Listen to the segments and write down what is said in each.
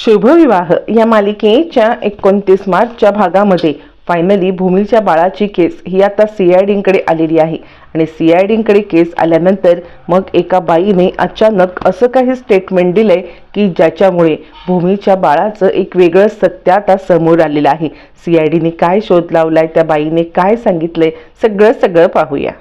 शुभविवाह या मालिकेच्या एकोणतीस मार्चच्या भागामध्ये. फायनली भूमीच्या बाळाची केस ही आता सी आय डींकडे आलेली आहे. आणि सी आय डींकडे केस आल्यानंतर मग एका बाईने अचानक असं काही स्टेटमेंट दिलंय की ज्याच्यामुळे भूमीच्या बाळाचं एक वेगळं सत्य आता समोर आलेलं आहे. सी आय डीने काय शोध लावलाय? त्या बाईने काय सांगितलंय? सगळं सगळं पाहूया.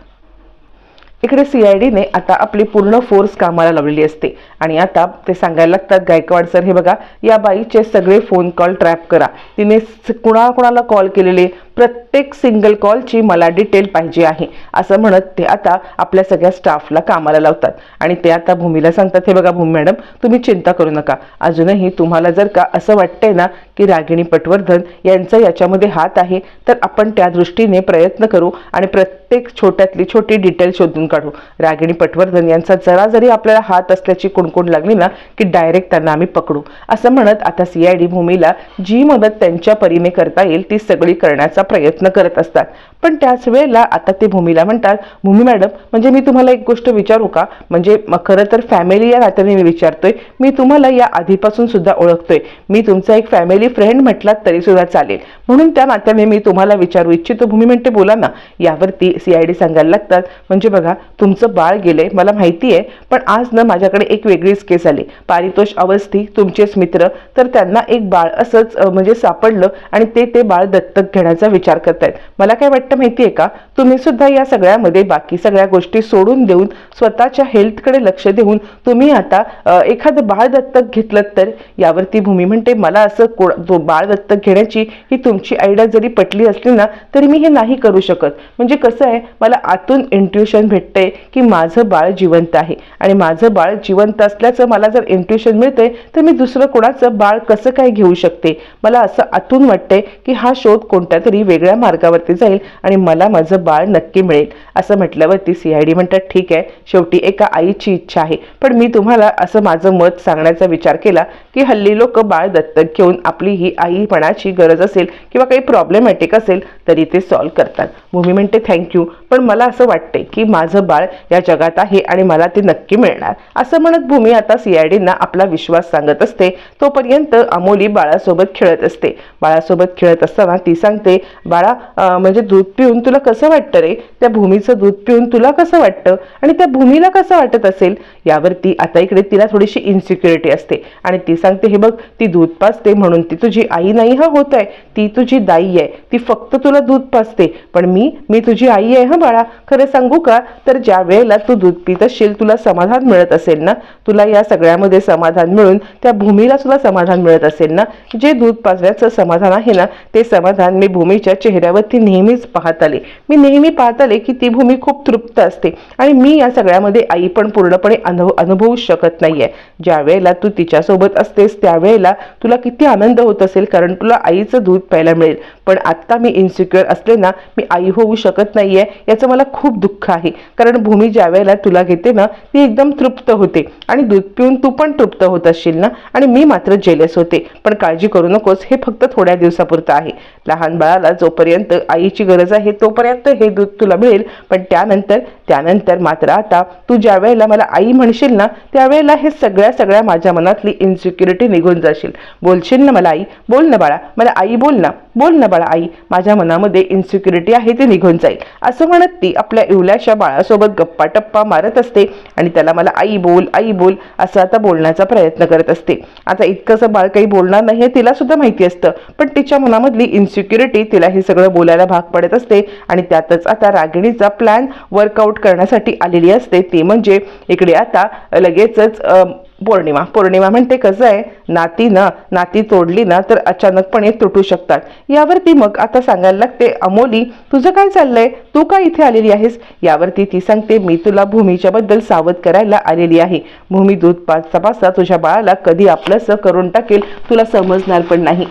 इकडे सी आय डीने आता आपली पूर्ण फोर्स कामाला लावलेली असते. आणि आता ते सांगायला लागतात गायकवाड सर हे बघा या बाईचे सगळे फोन कॉल ट्रॅप करा. तिने स- कुणाकुणाला कॉल केलेले प्रत्येक सिंगल कॉलची मला डिटेल पाहिजे आहे. असं म्हणत ते आता आपल्या सगळ्या स्टाफला कामाला लावतात. आणि ते आता भूमीला सांगतात हे बघा भूमी मॅडम तुम्ही चिंता करू नका. अजूनही तुम्हाला जर का असं वाटतंय ना की रागिणी पटवर्धन यांचा याच्यामध्ये हात आहे तर आपण त्या दृष्टीने प्रयत्न करू आणि प्रत्येक छोट्यातली छोटी डिटेल शोधून काढू. रागिणी पटवर्धन यांचा जरा जरी आपल्याला हात असल्याची कुणकुण लागली ना की डायरेक्ट त्यांना आम्ही पकडू. असं म्हणत आता सी आय डी भूमीला जी मदत त्यांच्या परीने करता येईल ती सगळी करण्याचा प्रयत्न करत असतात. पण त्याच वेळेला आता ते भूमीला म्हणतात भूमी मॅडम म्हणजे मी तुम्हाला एक गोष्ट विचारू का? म्हणजे खरं तर फॅमिली या नात्याने मी विचारतोय. मी तुम्हाला या आधीपासून सुद्धा ओळखतोय. मी तुमचा एक फॅमिली फ्रेंड म्हटलात तरी सुद्धा चालेल. म्हणून त्या नात्याने मी तुम्हाला विचारू इच्छितो. भूमी म्हणते बोला ना यावरती सी आय डी सांगायला लागतात. म्हणजे बघा तुमचं बाळ गेलंय मला माहिती आहे पण आज ना माझ्याकडे एक वेगळीच केस आली. पारितोष अवस्थी तुमचेच मित्र तर त्यांना एक बाळ असंच म्हणजे सापडलं आणि ते ते बाळ दत्तक घेण्याचा विचार करतायत. मला काय वाटतं माहिती आहे का? तुम्ही सुद्धा या सगळ्यामध्ये बाकी सगळ्या गोष्टी सोडून देऊन स्वतःच्या हेल्थकडे लक्ष देऊन तुम्ही आता एखादं बाळ दत्तक घेतलं तर यावरती भूमी म्हणते मला असं को जो बाळ दत्तक घेण्याची ही तुमची आयडिया जरी पटली असली ना तरी मी हे नाही करू शकत. म्हणजे कसं आहे मला आतून इंट्युशन भेटतंय की माझं बाळ जिवंत आहे. आणि माझं बाळ जिवंत असल्याचं मला जर इंट्युशन मिळतंय तर मी दुसरं कोणाचं बाळ कसं काय घेऊ शकते? मला असं आतून वाटतंय की हा शोध कोणत्या तरी वेगळ्या मार्गावरती जाईल आणि मला माझं बाळ नक्की मिळेल असं म्हटल्यावरती सी आय डी म्हणतात ठीक आहे शेवटी एका आईची इच्छा आहे. पण मी तुम्हाला असं माझं मत सांगण्याचा विचार केला की हल्ली लोक बाळ दत्तक घेऊन आपली ही आईपणाची गरज असेल किंवा काही प्रॉब्लेमॅटिक असेल तरी ते सॉल्व्ह करतात. भूमी म्हणते थँक्यू पण मला असं वाटते की माझं बाळ या जगात आहे आणि मला ते नक्की मिळणार. असं म्हणत भूमी आता सी आय डींना आपला विश्वास सांगत असते. तोपर्यंत अमोली बाळासोबत खेळत असते. बाळासोबत खेळत असताना ती सांगते बाळा म्हणजे दूध पिऊन तुला कसं वाटतं रे? त्या भूमीचं दूध पिऊन तुला कसं वाटतं? आणि त्या भूमीला कसं वाटत असेल? यावरती आता इकडे तिला थोडीशी इन्सिक्युरिटी असते. आणि ती सांगते हे बघ ती दूध पाजते म्हणून ती तुझी आई नाही हा होत आहे. ती तुझी दाई आहे. ती फक्त तुला दूध पाजते. पण मी मी तुझी आई आहे हा बाळा. खरं सांगू का? तर ज्या वेळेला तू दूध पित असशील तुला समाधान मिळत असेल ना? तुला या सगळ्यामध्ये समाधान मिळून त्या भूमीला सुद्धा समाधान मिळत असेल ना? जे दूध पाजण्याचं समाधान आहे ना ते समाधान मी चेहऱ्यावर ती नेहमीच पाहत आले. मी नेहमी पाहत आले की ती भूमी खूप तृप्त असते आणि मी या सगळ्यामध्ये आई पण पूर्णपणे अनुभव अनुभवू शकत नाहीये. ज्या वेळेला तू तिच्यासोबत असतेस त्यावेळेला तुला किती आनंद होत असेल कारण तुला आईचं दूध प्यायला मिळेल. पण आत्ता मी इन्सिक्युअर असले ना मी आई होऊ शकत नाहीये याचं मला खूप दुःख आहे. कारण भूमी ज्या वेळेला तुला घेते ना ती एकदम तृप्त होते. आणि दूध पिऊन तू पण तृप्त होत असशील ना आणि मी मात्र जेलस होते. पण काळजी करू नकोस हे फक्त थोड्या दिवसापुरतं आहे. लहान बाळाला जोपर्यंत आईची गरज आहे तोपर्यंत हे दूध तुला मिळेल. पण त्यानंतर त्यानंतर मात्र आता तू ज्या वेळेला मला आई म्हणशील ना त्यावेळेला हे सगळ्या सगळ्या माझ्या मनातली इन्सिक्युरिटी निघून जाशील. बोलशील ना मला आई? बोल ना बाळा. मला आई बोल ना. बोल ना बाळा आई. माझ्या मनामध्ये इन्सिक्युरिटी आहे ती निघून जाईल. असं म्हणत ती आपल्या इवल्याच्या बाळासोबत गप्पा टप्पा मारत असते आणि त्याला मला आई बोल आई बोल असं आता बोलण्याचा प्रयत्न करत असते. आता इतकंसं बाळ काही बोलणार नाही हे तिला सुद्धा माहिती असतं. पण तिच्या मनामधली इन्सिक्युरिटी तिला हे सगळं बोलायला भाग पडत असते आणि त्यातच आता रागिणीचा प्लॅन वर्कआउट करण्यासाठी आलेली असते. ती म्हणजे इकडे आता लगेचच पौर्णिमा. पौर्णिमा म्हणते कसं आहे? नाती ना नाती तोडली ना तर अचानकपणे तुटू शकतात. यावरती मग आता सांगायला लागते अमोली तुझं काय चाललंय? तू का इथे आलेली आहेस? यावरती ती सांगते मी तुला भूमीच्या बद्दल सावध करायला आलेली आहे. भूमी दूध पाचता पाचता तुझ्या बाळाला कधी आपलंसं करून टाकेल तुला समजणार पण नाही.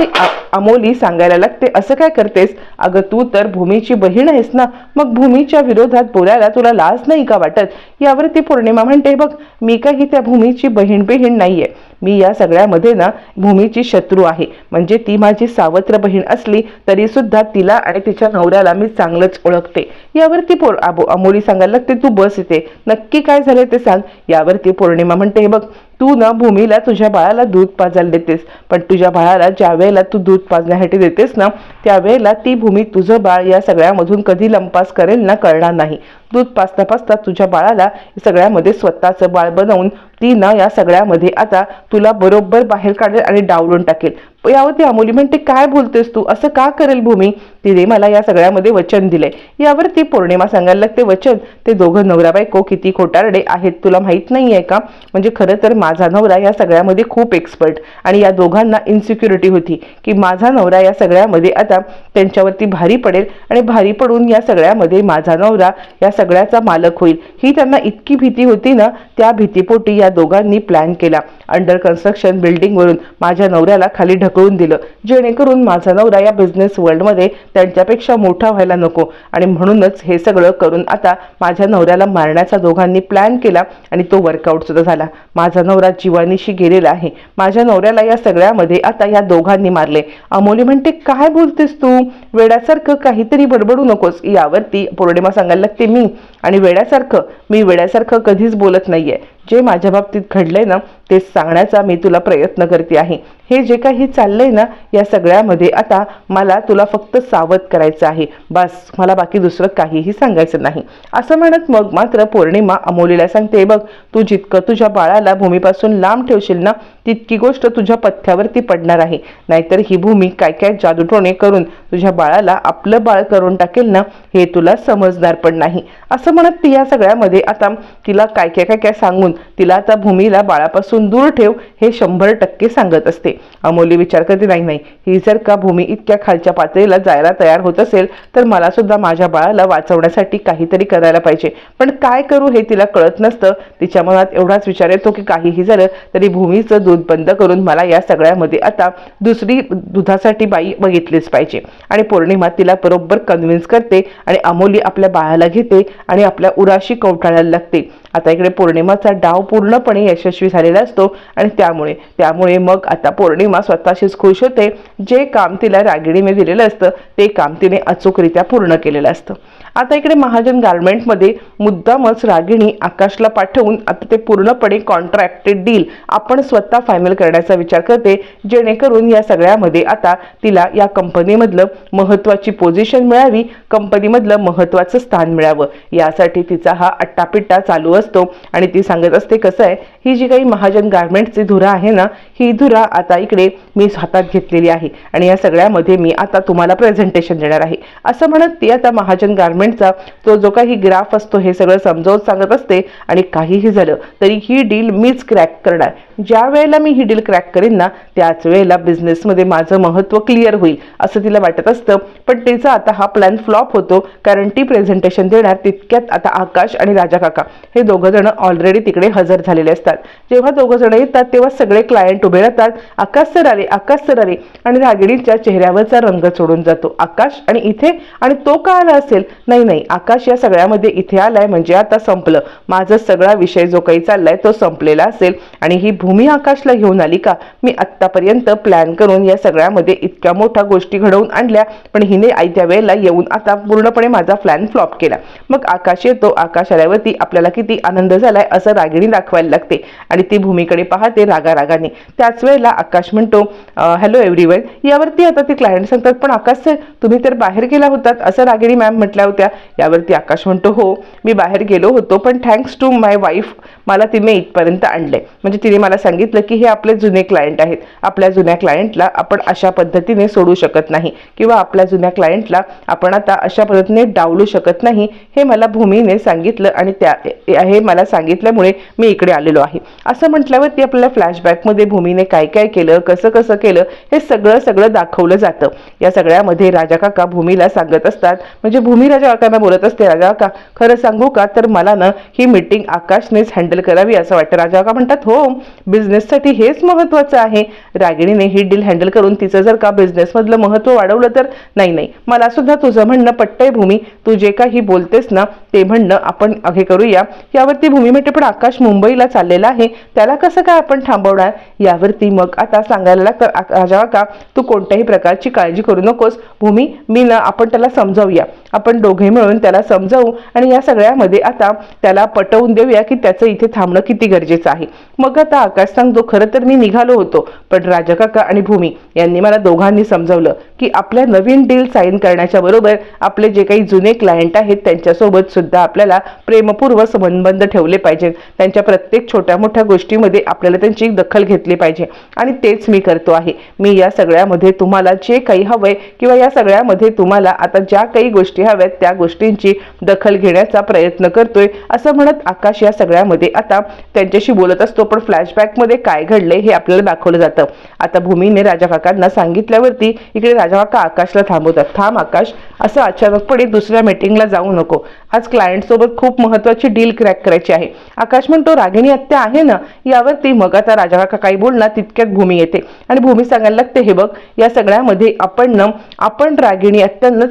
ती अमोली सांगायला लागते असं काय करतेस? अगं तू तर भूमीची बहीण आहेस ना. मग भूमीच्या विरोधात बोलायला तुला लाज नाही का वाटत? यावरती पौर्णिमा म्हणते बघ मी काही त्या भूमीची बहीण बहीण नाहीये. मी या सगळ्यामध्ये ना भूमीची शत्रू आहे. म्हणजे ती माझी सावत्र बहीण असली तरी सुद्धा तिला आणि तिच्या नवऱ्याला मी चांगलंच ओळखते. यावरती पोर अमोली सांगायला लागते तू बस येते नक्की काय झाले ते सांग. यावरती पौर्णिमा म्हणते हे बघ तू ना भूमीला तुझ्या बाळाला दूध पाजायला देतेस. पण तुझ्या बाळाला ज्या वेळेला तू दूध पाजण्यासाठी देतेस ना त्यावेळेला ती भूमी तुझं बाळ या सगळ्यामधून कधी लंपास करेल ना कळणार नाही. दूध पाजता पाजता तुझ्या बाळाला सगळ्यामध्ये स्वतःचं बाळ बनवून ती ना या सगळ्यामध्ये आता तुला बरोबर बाहेर काढेल आणि डावलून टाकेल. यावरती अमोली म्हणते काय बोलतेस तू? असं का करेल भूमी? तिने मला या सगळ्यामध्ये वचन दिलंय यावरती पौर्णिमा सांगायला लागते वचन ते दोघं नवरा बायको किती खोटारडे आहेत तुला माहीत नाही आहे का? म्हणजे खरं तर माझा नवरा या सगळ्यामध्ये खूप एक्सपर्ट आणि या दोघांना इन्सिक्युरिटी होती की माझा नवरा या सगळ्यामध्ये आता त्यांच्यावरती भारी पडेल आणि भारी पडून या सगळ्यामध्ये माझा नवरा या सगळ्याचा मालक होईल. ही त्यांना इतकी भीती होती ना त्या भीतीपोटी या दोघांनी प्लॅन केला. अंडर कन्स्ट्रक्शन बिल्डिंगवरून माझ्या नवऱ्याला खाली ढकलून दिलं. जेणेकरून माझा नवरा या बिझनेस वर्ल्डमध्ये त्यांच्यापेक्षा मोठा व्हायला नको. आणि म्हणूनच हे सगळं करून आता माझ्या नवऱ्याला मारण्याचा दोघांनी प्लॅन केला आणि तो वर्कआउट सुद्धा झाला. माझा नवरा जीवानीशी गेलेला आहे. माझ्या नवऱ्याला या सगळ्यामध्ये आता या दोघांनी मारले. अमोली म्हणते काय बोलतेस तू? वेड्यासारखं काहीतरी बडबडू नकोस. यावरती पौर्णिमा सांगायला लागते मी. आणि वेड्यासारखं मी वेड्यासारखं कधीच बोलत नाहीये. जे माझ्या बाबतीत घडलंय ना ते सांगण्याचा मी तुला प्रयत्न करते आहे. हे जे काही चाललंय ना या सगळ्यामध्ये आता मला तुला फक्त सावध करायचं आहे. बस मला बाकी दुसरं काहीही सांगायचं नाही. असं म्हणत मग मात्र पौर्णिमा अमोलीला सांगते बघ तू जितकं तुझ्या बाळाला भूमीपासून लांब ठेवशील ना तितकी गोष्ट तुझ्या पथ्यावरती पडणार आहे. नाहीतर ही भूमी काय काय जादूटोणे करून तुझ्या बाळाला आपलं बाळ करून टाकेल ना हे तुला समजणार पण नाही. असं म्हणत ती या सगळ्यामध्ये आता तिला काय काय काय काय सांगून तिला आता भूमीला बाळापासून दूर ठेव हे शंभर टक्के सांगत असते. अमोली विचार करते नाही नाही ही जर का भूमी इतक्या खालच्या पातळीला जायला तयार होत असेल तर मला सुद्धा माझ्या बाळाला वाचवण्यासाठी काहीतरी करायला पाहिजे. पण काय करू हे तिला कळत नसतं. तिच्या मनात एवढाच विचार येतो की काहीही झालं तरी भूमीचं दूध बंद करून मला या सगळ्यामध्ये आता दुसरी दुधासाठी बाई बघितलीच पाहिजे. आणि पौर्णिमा तिला बरोबर कन्व्हिन्स करते आणि अमोली आपल्या बाळाला घेते आणि आपल्या उराशी कवटाळायला लागते. आता इकडे पौर्णिमाचा डाव पूर्णपणे यशस्वी झालेला असतो आणि त्यामुळे त्यामुळे मग आता पौर्णिमा स्वतःशीच खुश होते. जे काम तिला रागिणीने दिलेलं असतं ते काम तिने अचूकरित्या पूर्ण केलेलं असतं. आता इकडे महाजन गार्मेंटमध्ये मुद्दामच रागिणी आकाशला पाठवून आता ते पूर्णपणे कॉन्ट्रॅक्टेड डील आपण स्वतः फायनल करण्याचा विचार करते. जेणेकरून या सगळ्यामध्ये आता तिला या कंपनीमधलं महत्त्वाची पोझिशन मिळावी कंपनीमधलं महत्त्वाचं स्थान मिळावं. यासाठी तिचा हा अट्टापिट्टा चालू असतो. आणि ती सांगत असते कसं आहे ही जी काही महाजन गार्मेंटची धुरा आहे ना ही धुरा आता इकडे मी हातात घेतलेली आहे. आणि या सगळ्यामध्ये मी आता तुम्हाला प्रेझेंटेशन देणार आहे. असं म्हणत ती आता महाजन गव्हर्नमेंटचा तो जो काही ग्राफ असतो हे सगळं समजावून सांगत असते आणि काहीही झालं तरी ही डील मीच क्रॅक करणार. ज्या वेळेला मी ही डील क्रॅक करेन ना त्याच वेळेला बिझनेसमध्ये माझं महत्त्व क्लिअर होईल असं तिला वाटत असतं. पण तिचा आता हा प्लॅन फ्लॉप होतो कारण ती प्रेझेंटेशन देणार तितक्यात आता आकाश आणि राजा काका हे दोघं जण ऑलरेडी तिकडे हजर झालेले असतात. जेव्हा दोघं जण येतात तेव्हा सगळे क्लायंट उभे राहतात. आकाश सर आले आकाश सर आले आणि रागिणीच्या चेहऱ्यावरचा रंग सोडून जातो. आकाश आणि इथे आणि तो का आला असेल? नाही नाही आकाश या सगळ्यामध्ये इथे आलाय म्हणजे आता संपलं. माझा सगळा विषय जो काही चाललाय तो संपलेला असेल. आणि ही भूमी आकाशला घेऊन आली का? मी आत्तापर्यंत प्लॅन करून या सगळ्यामध्ये इतक्या मोठ्या गोष्टी घडवून आणल्या पण हिने आयत्या वेळेला येऊन आता पूर्णपणे माझा प्लॅन फ्लॉप केला. मग आकाश येतो आकाश आल्यावरती आपल्याला किती आनंद झालाय असं रागिणी दाखवायला लागते आणि ती भूमीकडे पाहते रागा रागाने त्याच वेळेला आकाश म्हणतो हॅलो एव्हरीवन यावरती आता ते क्लायंट सांगतात पण आकाश सर तुम्ही तर बाहेर गेला होतात असं रागिणी मॅम म्हटल्या होत्या. यावरती आकाश म्हणतो हो मी बाहेर गेलो होतो पण थँक्स टू माय वाईफ मला तिने इथपर्यंत आणले. म्हणजे तिने मला सांगितलं की हे आपले जुने क्लायंट आहेत. आपल्या जुन्या क्लायंटला आपण अशा पद्धतीने सोडू शकत नाही. किंवा आपल्या जुन्या क्लायंटला आपण आता अशा पद्धतीने डावलू शकत नाही हे मला भूमीने सांगितलं आणि त्या हे मला सांगितल्यामुळे मी इकडे आलेलो आहे. असं म्हटल्यावरती आपल्याला फ्लॅशबॅकमध्ये भूमीने काय काय केलं कसं कसं केलं हे सगळं सगळं दाखवलं जातं. या सगळ्यामध्ये राजा काका भूमीला सांगत असतात. म्हणजे भूमी राजा काकांना बोलत असते राजा काका खरं सांगू का? तर मला ना ही मीटिंग आकाशनेच हँडल करावी असं वाटतं. राजा का म्हणतात हो बिझनेससाठी हेच महत्त्वाचं आहे. रागिणीने ही डील हँडल करून तिचं जर का बिझनेसमधलं महत्त्व वाढवलं तर नाही नाही. मला सुद्धा तुझं म्हणणं पट्टय भूमी. तू जे काही बोलतेस ना ते म्हणणं आपण हे करूया. यावरती भूमी म्हणते पण आकाश मुंबईला चाललेला आहे. त्याला कसं काय आपण थांबवणार? यावरती मग आता सांगायला लागतं राजा का तू कोणत्याही प्रकारची काळजी करू नकोस. भूमी मी ना आपण त्याला समजावूया. आपण दोघे मिळून त्याला समजावू आणि या सगळ्यामध्ये आता त्याला पटवून देऊया की त्याचं इथे थांबणं किती गरजेचं आहे. मग आता आकाश सांगतो खरं तर मी निघालो होतो पण राजाकाका आणि भूमी यांनी मला दोघांनी समजावलं की आपल्या नवीन डील साईन करण्याच्या बरोबर आपले जे काही जुने क्लायंट आहेत त्यांच्यासोबत सुद्धा आपल्याला प्रेमपूर्व संबंध ठेवले पाहिजेत त्यांच्या प्रत्येक छोट्या मोठ्या गोष्टीमध्ये आपल्याला त्यांची दखल घेतली पाहिजे. आणि तेच मी करतो आहे. मी या सगळ्यामध्ये तुम्हाला जे काही हवंय किंवा या सगळ्यामध्ये तुम्हाला आता ज्या काही गोष्टी हव्यात त्या गोष्टींची दखल घेण्याचा प्रयत्न करतोय असं म्हणत आकाश या सगळ्यामध्ये आता त्यांच्याशी बोलत असतो पण फ्लॅशबॅकमध्ये काय घडले हे आपल्याला दाखवलं जातं. आता भूमीने राजा काकांना सांगितल्यावरती इकडे राजा काका आकाशला थांबवतात. थांब आकाश असं अचानकपणे दुसऱ्या मीटिंगला जाऊ नको. आज क्लायंट सोबत खूप महत्वाची डील क्रॅक करायची आहे. आकाश म्हणतो रागिणी आत्या आहे ना? यावरती मग आता राजा काका काही बोलणार तितक्यात भूमी येते. आणि भूमी सांगायला लागते हे बघ या सगळ्यामध्ये आपण न आपण रागिणी आत्यांना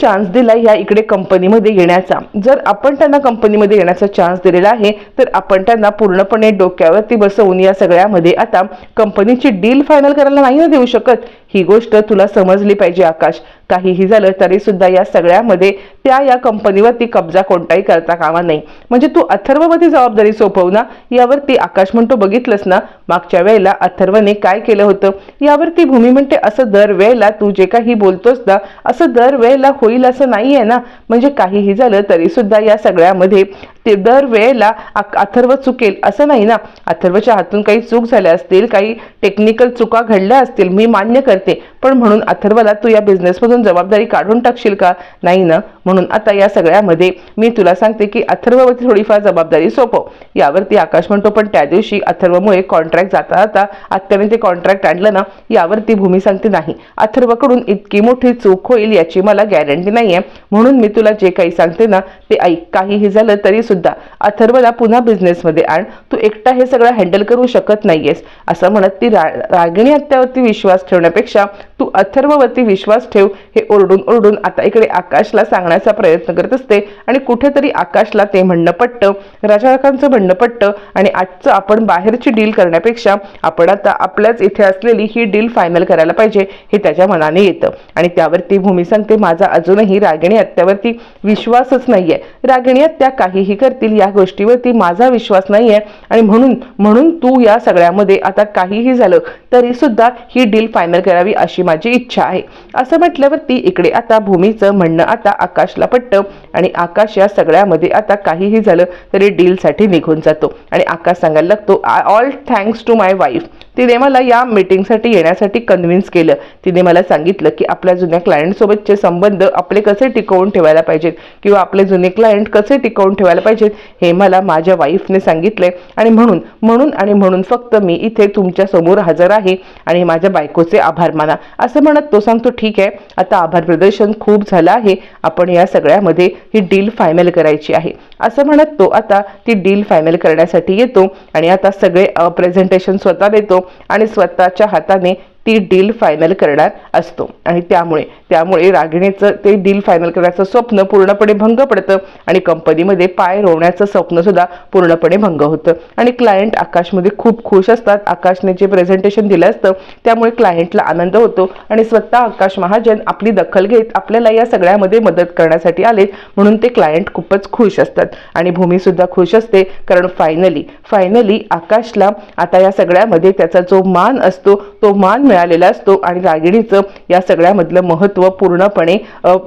चान्स दिला या इकडे कंपनीमध्ये येण्याचा. जर आपण त्यांना कंपनीमध्ये येण्याचा चान्स दिलेला आहे तर आपण त्यांना पूर्णपणे डोक्यावरती बसवून या सगळ्यामध्ये आता कंपनीची डील फायनल करायला नाही ना देऊ शकत. ही गोष्ट तुला समजली पाहिजे आकाश. काहीही झालं तरी सुद्धा या सगळ्यामध्ये त्या या कंपनीवरती कब्जा कोणताही करता कामा नाही म्हणजे तू अथर्ववरती जबाबदारी सोपव ना? यावरती आकाश म्हणतो बघितलंस ना मागच्या वेळेला अथर्वने काय केलं होतं? यावरती भूमी म्हणते असं दर वेळेला तू जे काही बोलतोस ना असं दर वेळेला होईल असं नाही आहे ना? म्हणजे काहीही झालं तरी सुद्धा या सगळ्यामध्ये ते दर वेळेला अथर्व चुकेल. असं नाही ना. अथर्वच्या हातून काही चूक झाल्या असतील काही टेक्निकल चुका घडल्या असतील मी मान्य करते. पण म्हणून अथर्वला तू या बिझनेसमधून जबाबदारी काढून टाकशील का? नाही ना. म्हणून आता या सगळ्यामध्ये मी तुला सांगते की अथर्ववरती थोडीफार जबाबदारी सोपव. यावरती आकाश म्हणतो पण त्या दिवशी अथर्वमुळे कॉन्ट्रॅक्ट जाता जाता आत्याने ते कॉन्ट्रॅक्ट आणलं ना यावरती भूमी सांगते नाही. अथर्वकडून इतकी मोठी चूक होईल याची मला गॅरंटी नाही आहे म्हणून मी तुला जे काही सांगते ना ते ऐक. काहीही झालं तरी सुद्धा अथर्वला पुन्हा बिझनेसमध्ये आण. तू एकटा हे सगळं हँडल करू शकत नाहीयेस. असं म्हणत ती रा रागिणी हत्यावरती विश्वास ठेवण्यापेक्षा तू अथर्ववरती विश्वास ठेव हे ओरडून ओरडून आता इकडे आकाशला सांगण्याचा प्रयत्न करत असते आणि कुठेतरी आकाशला ते म्हणणं पटतं राजाकांचं म्हणणं पटतं आणि आजचं आपण बाहेरची डील करण्यापेक्षा आपण आता आपल्याच इथे असलेली ही डील फायनल करायला पाहिजे हे त्याच्या मनाने येतं. आणि त्यावरती भूमी सांगते माझा अजूनही रागिणी हत्यावरती विश्वासच नाहीये. रागिणी हत्या काहीही करतील या गोष्टीवरती माझा विश्वास नाहीये. आणि म्हणून म्हणून तू या सगळ्यामध्ये आता काहीही झालं तरी सुद्धा ही डील फायनल करावी अशी माझी इच्छा आहे. असं म्हटल्यावरती इकडे आता भूमीचं म्हणणं आता आकाशला पटतं आणि आकाश या सगळ्यामध्ये आता काहीही झालं तरी डीलसाठी निघून जातो आणि आकाश सांगायला लागतो all thanks to my wife तिने मला या मीटिंगसाठी येण्यासाठी कन्व्हिन्स केलं. तिने मला सांगितलं की आपल्या जुन्या क्लायंटसोबतचे संबंध आपले कसे टिकवून ठेवायला पाहिजेत किंवा आपले जुने क्लायंट कसे टिकवून ठेवायला पाहिजेत हे मला माझ्या वाईफने सांगितले. आणि म्हणून म्हणून आणि म्हणून फक्त मी इथे तुमच्यासमोर हजर आहे आणि माझ्या बायकोचे आभार माना. असं म्हणत तो सांगतो ठीक आहे आता आभार प्रदर्शन खूप झालं आहे. आपण या सगळ्यामध्ये ही डील फायनल करायची आहे. असं म्हणत तो आता ती डील फायनल करण्यासाठी येतो आणि आता सगळे प्रेझेंटेशन स्वतः देतो. आणि स्वतःच्या हाताने ती डील फायनल करणार असतो. आणि त्यामुळे त्यामुळे रागिणीचं ते डील फायनल करण्याचं स्वप्न पूर्णपणे भंग पडतं आणि कंपनीमध्ये पाय रोवण्याचं स्वप्नसुद्धा पूर्णपणे भंग होतं. आणि क्लायंट आकाशमध्ये खूप खुश असतात. आकाशने जे प्रेझेंटेशन दिलं असतं त्यामुळे क्लायंटला आनंद होतो आणि स्वतः आकाश महाजन आपली दखल घेत आपल्याला या सगळ्यामध्ये मदत करण्यासाठी आले म्हणून ते क्लायंट खूपच खुश असतात. आणि भूमीसुद्धा खुश असते कारण फायनली फायनली आकाशला आता या सगळ्यामध्ये त्याचा जो मान असतो तो मान मिळालेला असतो आणि रागिणीचं या सगळ्यामधलं महत्त्व पूर्णपणे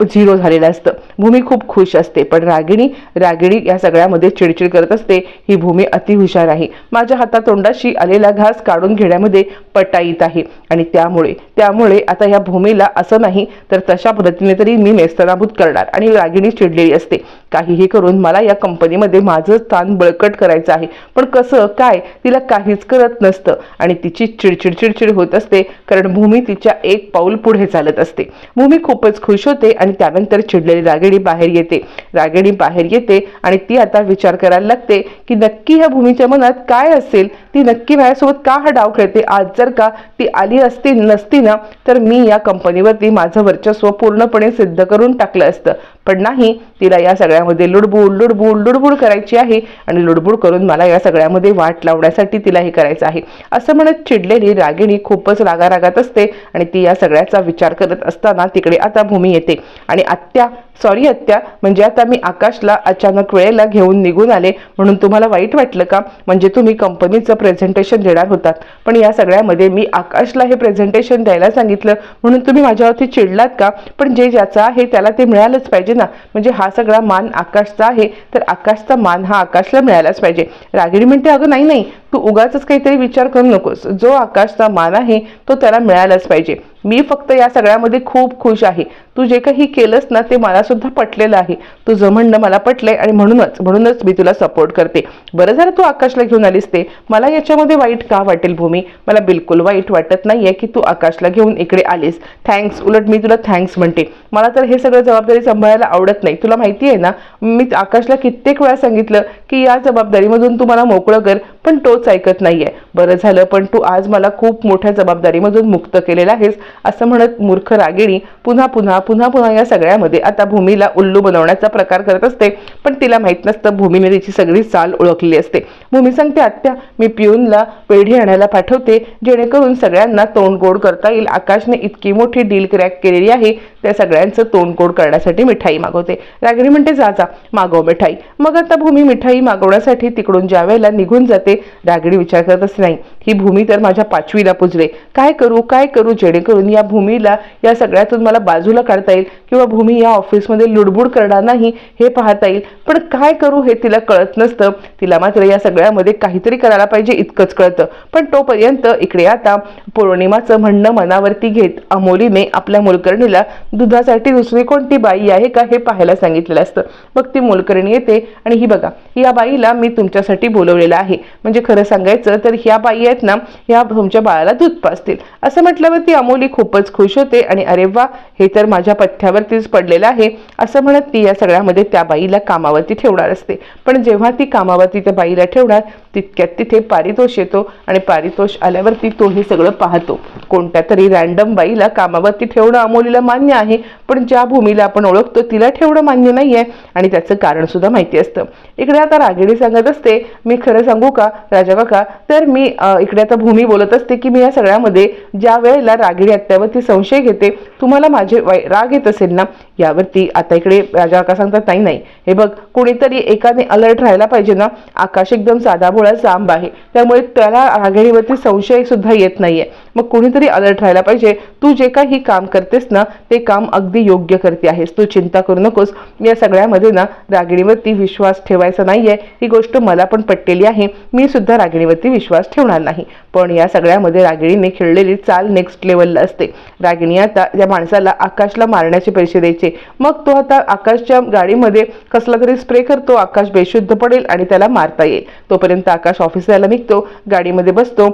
झिरो झालेलं असतं. भूमी खूप खुश असते पण रागिणी रागिणी या सगळ्यामध्ये चिडचिड करत असते ही भूमी अतिहुशार आहे. माझ्या हातातोंडाशी आलेला घास काढून घेण्यामध्ये पटाईत आहे. आणि त्यामुळे त्यामुळे आता या भूमीला असं नाही तर तशा पद्धतीने तरी मी नेस्तनाभूत करणार. आणि रागिणी चिडलेली असते. काहीही करून मला या कंपनीमध्ये माझं स्थान बळकट करायचं आहे. पण कसं काय? तिला काहीच करत नसतं आणि तिची चिडचिड चिडचिड होत असते कारण भूमी तिच्या एक पाऊल पुढे चालत असते. भूमी खूपच खुश होते आणि त्यानंतर चिडलेली रागिणी बाहेर येते. रागिणी बाहेर येते आणि ती आता विचार करायला लागते की नक्की ह्या भूमीच्या मनात काय असेल? ती नक्की माझ्यासोबत का हा डाव खेळते? आज जर का ती आली असती नसती ना तर मी या कंपनीवरती माझं वर्चस्व पूर्णपणे सिद्ध करून टाकलं असतं. पण नाही तिला या सगळ्यामध्ये लुडबुड लुडबुड लुडबुड करायची आहे आणि लुडबुड करून मला या सगळ्यामध्ये वाट लावण्यासाठी तिला हे करायचं आहे. असं म्हणत चिडलेली रागिणी खूपच रागारागात असते आणि ती या सगळ्याचा विचार करत असताना तिकडे आता भूमी येते. आणि आत्या सॉरी हत्या म्हणजे आता मी आकाशला अचानक वेळेला घेऊन निघून आले म्हणून तुम्हाला वाईट वाटलं का? म्हणजे तुम्ही कंपनीचं प्रेझेंटेशन देणार होतात. पण या सगळ्यामध्ये मी आकाशला हे प्रेझेंटेशन द्यायला सांगितलं म्हणून तुम्ही माझ्यावरती चिडलात का? पण जे ज्याचं आहे त्याला ते मिळालंच पाहिजे. ना? म्हणजे हा सगळा मान आकाशचा आहे तर आकाशचा मान हा आकाशला मिळालाच पाहिजे. रागिणी म्हणते अगं नाही नाही तू उगाच काहीतरी विचार करू नकोस. जो आकाशचा मान आहे तो त्याला मिळालाच पाहिजे. मी फक्त या सगळ्यामध्ये खूप खुश आहे. तू जे काही केलंस ना ते मला सुद्धा पटलेलं आहे. तुझं म्हणणं मला पटलंय आणि म्हणूनच म्हणूनच मी तुला सपोर्ट करते. बरं झालं तू आकाशला घेऊन आलीस ते. मला याच्यामध्ये वाईट का वाटेल भूमी? मला बिलकुल वाईट वाटत नाहीये की तू आकाशला घेऊन इकडे आलीस. थँक्स उलट मी तुला थँक्स म्हणते. मला तर हे सगळं जबाबदारी सांभाळायला आवडत नाही. तुला माहिती आहे ना मी आकाशला कित्येक वेळा सांगितलं की या जबाबदारीमधून तू मला मोकळं कर पण तोच ऐकत नाहीये. बरं झालं पण तू आज मला खूप मोठ्या जबाबदारीमधून मुक्त केलेला आहेस. असं म्हणत मूर्ख रागिणी पुन्हा पुन्हा पुन्हा पुन्हा या सगळ्यामध्ये आता भूमीला उल्लू बनवण्याचा प्रकार करत असते. पण तिला माहीत नसतं भूमीने तिची सगळी चाल ओळखली असते. भूमी सांगते आत्या मी पिऊनला पेढी आणायला पाठवते जेणेकरून सगळ्यांना तोंड गोड करता येईल. आकाशने इतकी मोठी डील क्रॅक केलेली आहे त्या सगळ्यांचं तोंड गोड करण्यासाठी मिठाई मागवते. रागिणी म्हणते जा जा मागव मिठाई. मग आता भूमी मिठाई मागवण्यासाठी तिकडून ज्या वेळेला निघून जाते रागिणी विचार करत असते नाही ही भूमी तर माझ्या पाचवीला पुजले. काय करू काय करू जेणेकरून या भूमीला या सगळ्यातून मला बाजूला काढता येईल किंवा भूमी या ऑफिसमध्ये लुडबुड करणार नाही हे पाहता येईल. पण काय करू हे तिला कळत नसतं. तिला मात्र या सगळ्यामध्ये काहीतरी करायला पाहिजे इतकंच कळतं. पण तोपर्यंत इकडे आता पौर्णिमाचं म्हणणं मनावरती घेत अमोलीने आपल्या मोलकर्णीला दुधासाठी दुसरी कोणती बाई आहे का? हे पाहायला सांगितलेलं असतं. मग ती मोलकर्णी येते आणि ही बघा या बाईला मी तुमच्यासाठी बोलवलेलं आहे. म्हणजे खरं सांगायचं तर ह्या बाई आहेत ना ह्या तुमच्या बाळाला दूध पाजतील. असं म्हटल्यावरती अमोली खूपच खुश होते आणि अरे वा हे तर माझ्या पथ्यावरतीच पडलेलं आहे असं म्हणत ती या सगळ्यामध्ये त्या बाईला कामावरती ठेवणार असते. पण जेव्हा ती कामावरती त्या बाईला ठेवणार तितक्यात तिथे पारितोष येतो आणि पारितोष आल्यावरती तो हे सगळं पाहतो. कोणत्या तरी रॅन्डम बाईला कामावरती ठेवणं अमोलीला मान्य आहे पण ज्या भूमीला आपण ओळखतो तिला ठेवणं मान्य नाही आहे आणि त्याचं कारण सुद्धा माहिती असतं. इकडे आता रागिणी सांगत असते मी खरं सांगू का राजा काका तर मी इकडे आता भूमी बोलत असते की मी या सगळ्यामध्ये ज्या वेळेला रागिणी आत्यावरती संशय घेते. तुम्हाला माझे वाई- राग येत असेल ना? यावरती आता इकडे राजा का सांगतात नाही नाही. हे बघ कोणीतरी एकाने अलर्ट राहायला पाहिजे ना? आकाश एकदम साधा भोळा जांब आहे. त्यामुळे त्याला रागिणीवरती संशय सुद्धा येत नाहीये. मग कोणीतरी अलर्ट राहायला पाहिजे. तू जे काही काम करतेस ना ते काम अगदी योग्य करते आहेस. तू चिंता करू नकोस. या सगळ्यामध्ये ना रागिणीवरती विश्वास ठेवायचा नाहीये. ही गोष्ट मला पण पटलेली आहे. मी सुद्धा रागिणीवरती विश्वास ठेवणार नाही. पण या सगळ्यामध्ये रागिणीने खेळलेली चाल नेक्स्ट लेवलला असते. रागिणी आता या माणसाला आकाशला मारण्याचे पैसे द्यायचे. मग तो आता आकाशच्या गाडीमध्ये कसला तरी स्प्रे करतो आकाश बेशुद्ध पडेल आणि त्याला मारता येईल. तोपर्यंत आकाश ऑफिसला निघतो गाडीमध्ये बसतो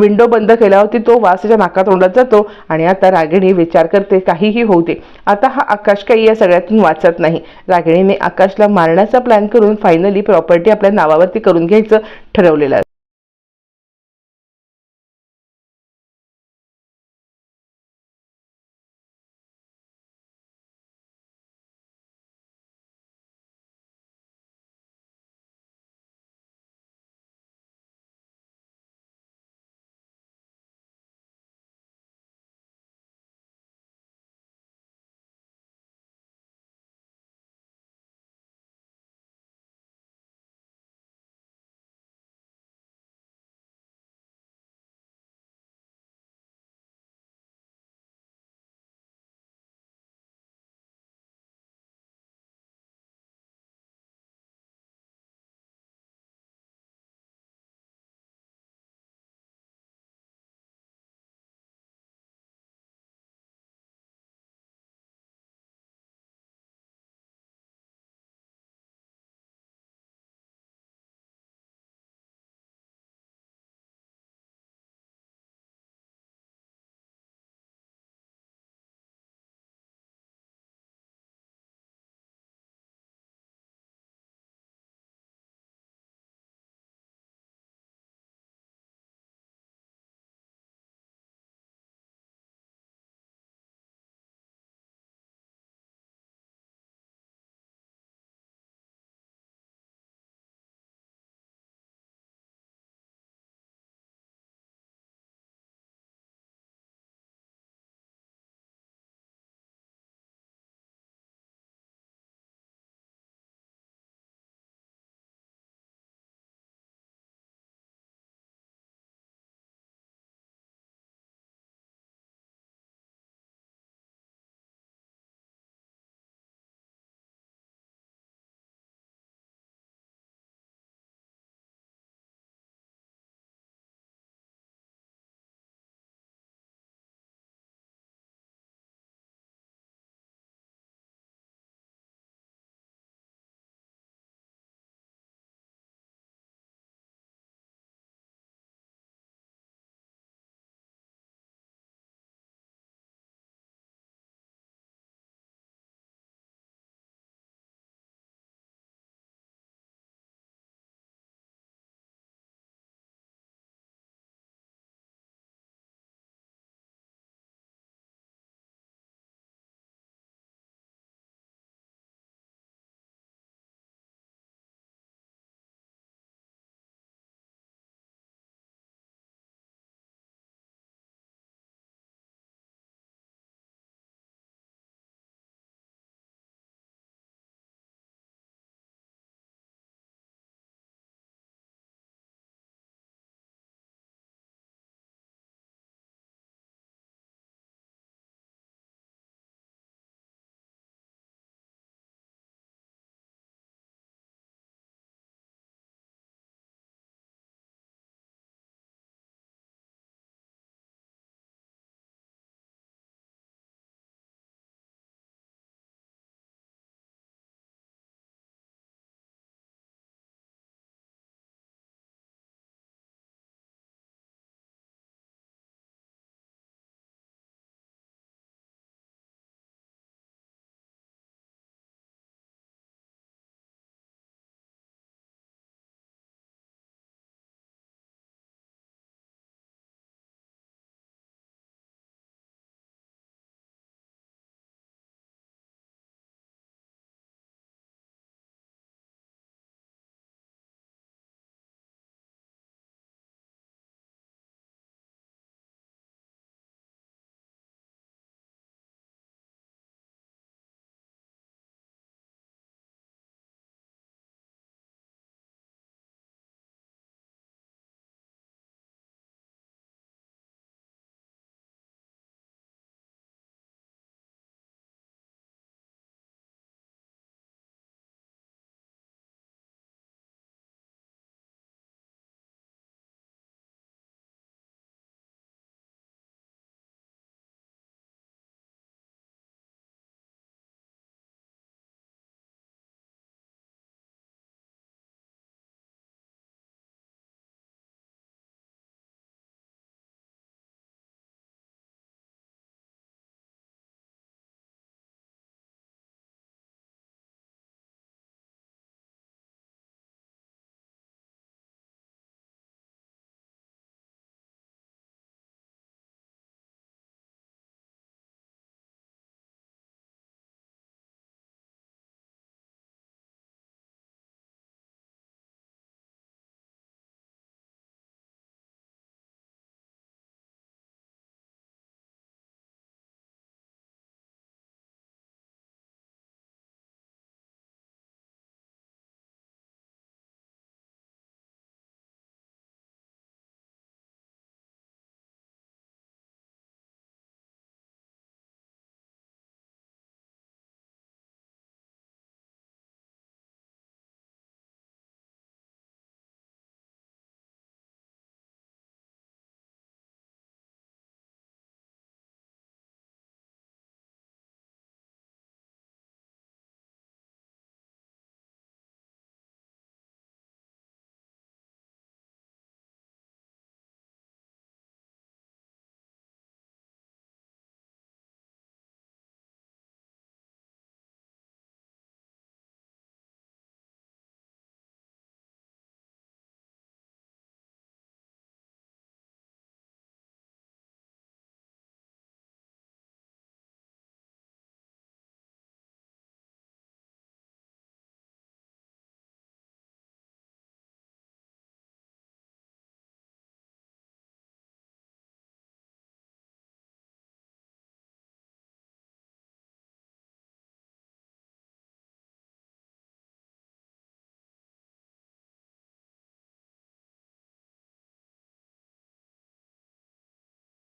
विंडो बंद केल्यावरती तो वासाच्या नाकात तोंडात जातो आणि आता रागिणी विचार करते काहीही होऊ दे. आता हा आकाश काही या सगळ्यातून वाचत नाही. रागिणीने आकाशला मारण्याचा प्लॅन करून फायनली प्रॉपर्टी आपल्या नावावरती करून घ्यायचं ठरवलेलं